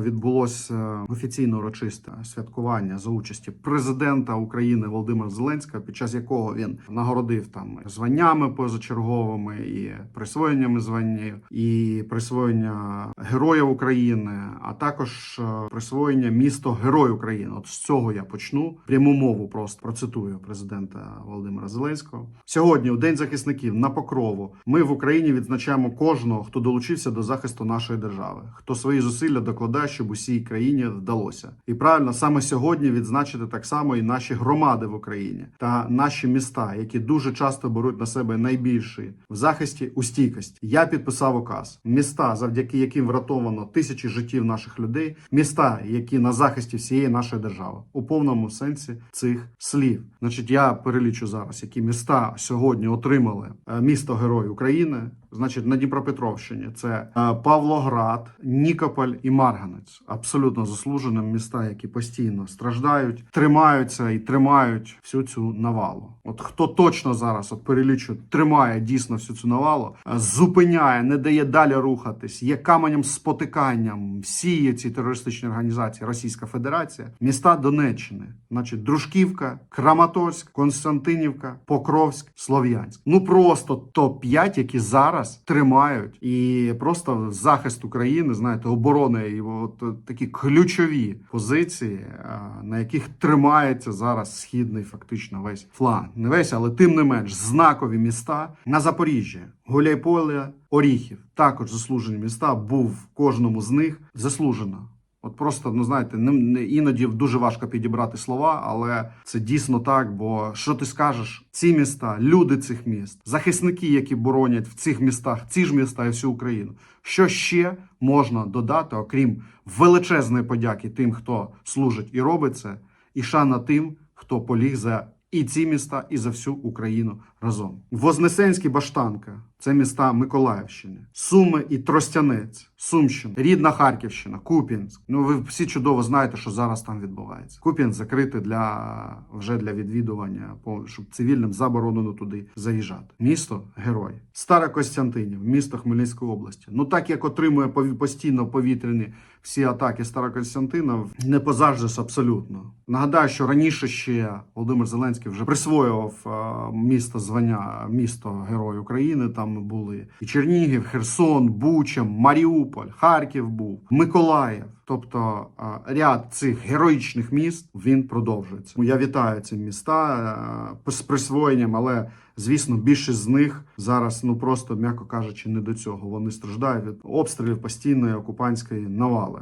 відбулося офіційно урочисте святкування за участі президента України Володимира Зеленського, під час якого він нагородив там званнями позачерговими і присвоєннями звання, і присвоєння Героя України, а також е, присвоєння місто Герой України. От з цього я почну пряму мову. Просто процитую президента Володимира Зеленського. Сьогодні, у День захисників, на покрову, ми в Україні відзначаємо кожного, хто долучився до захисту нашої держави, хто свої зусилля докладає, щоб усій країні вдалося. І правильно саме сьогодні відзначити так само і наші громади в Україні та наші міста, які дуже часто беруть на себе найбільший в захисті у стійкості. Я підписав указ. Міста, завдяки яким врятовано тисячі життів наших людей, міста, які на захисті всієї нашої держави, у повному сенсі цих слів. Значить, я перелічу зараз, які міста сьогодні отримали е, місто Герой України. Значить, на Дніпропетровщині це е, Павлоград, Нікополь і Марганець. Абсолютно заслужені міста, які постійно страждають, тримаються і тримають всю цю навалу. От хто точно зараз от перелічу, тримає дійсно всю цю навалу, е, зупиняє, не дає далі рухатись, є каменем спотиканням всі ці терористичні організації Російська Федерація, міста Донеччини, значить, Дружківка, Краматорськ, Константинівка, Покровськ, Слов'янськ. Ну просто топ 5 які зараз тримають і просто захист України, знаєте, оборони і от е, такі ключові позиції, е, на яких тримається зараз східний фактично весь фланг. Не весь, але тим не менш знакові міста на Запоріжжі, Гуляйполе, Оріхів. Також заслужені міста. Був в кожному з них заслужено. От просто ну знаєте, не, іноді дуже важко підібрати слова, але це дійсно так. Бо що ти скажеш? Ці міста, люди цих міст, захисники, які боронять в цих містах, ці ж міста і всю Україну. Що ще можна додати, окрім величезної подяки тим, хто служить і робить це, і шана тим, хто поліг за і ці міста, і за всю Україну разом. Вознесенський Баштанка це міста Миколаївщини, Суми і Тростянець, Сумщина, рідна Харківщина, Куп'янськ. Ну ви всі чудово знаєте, що зараз там відбувається. Куп'янськ закритий для вже для відвідування, по щоб цивільним заборонено туди заїжджати. Місто герой. Стара Костянтинів, місто Хмельницької області. Ну так як отримує пові- постійно повітряні всі атаки Старокостянтина, не позаждеш абсолютно. Нагадаю, що раніше ще Володимир Зеленський вже присвоював е, місто звання місто Герой України. Там були і Чернігів, Херсон, Буча, Маріуполь, Харків був, Миколаїв. Тобто ряд цих героїчних міст він продовжується. Я вітаю ці міста е, з присвоєнням, але звісно, більшість з них зараз, ну просто м'яко кажучи, не до цього. Вони страждають від обстрілів постійної окупантської навали.